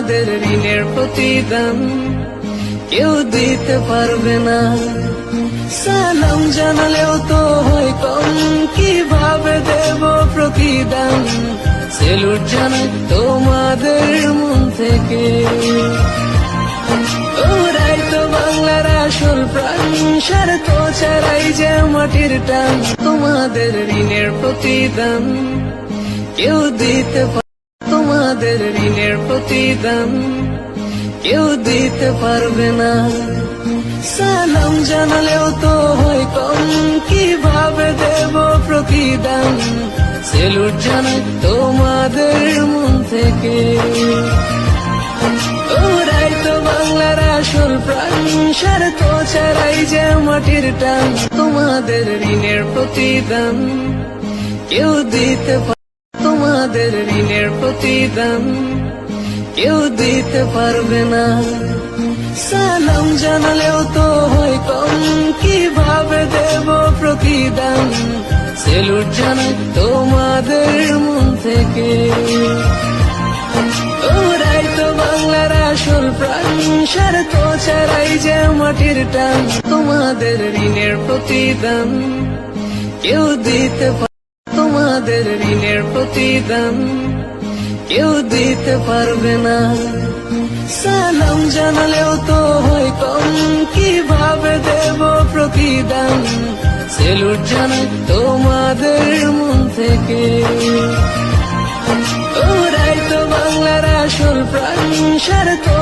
তোমাদের ঋণের প্রতিদান। কেউ দিতে পারবে না। সালাম জানালেও তো হয় কম কীভাবে দেব প্রতিদান। সেলুট জানাই তোমাদের মন থেকে। ওরাই তো বাংলার আসল প্রাণ স্বার্থ ছাড়াই যে মাটির টান। তোমাদের ঋণের প্রতিদান, কেউ দিতে তোমাদের ঋণের প্রতিদান কেউ দিতে পারবে না। সালাম জানালেও তো হয় কম। কীভাবে দেব প্রতিদান? সেলুট জানাই তোমাদের মন থেকে। ওরাই তো বাংলার আসল প্রাণ। স্বার্থ ছাড়াই যে মাটির টান। তোমাদের ঋণের প্রতিদান কেউ দিতে তোমাদের ঋণের প্রতিদান। কেউ দিতে পারবে না। সালাম জানালেও তো হয় কম। কীভাবে দেব প্রতিদান? সেলুট জানাই তোমাদের মন থেকে। ওরাই তো বাংলার আসল প্রাণ। স্বার্থ ছাড়াই যে মাটির টান। তোমাদের ঋণের প্রতিদান। কেউ দিতে পার তোমাদের ঋণের প্রতিদান। কেউ দিতে পারবে না। সালাম জানালেও তো হয় কম কীভাবে দেব প্রতিদান। সেলুট জানাই তোমাদের মন থেকে। ওরাই তো বাংলার আসল প্রাণ, সার তো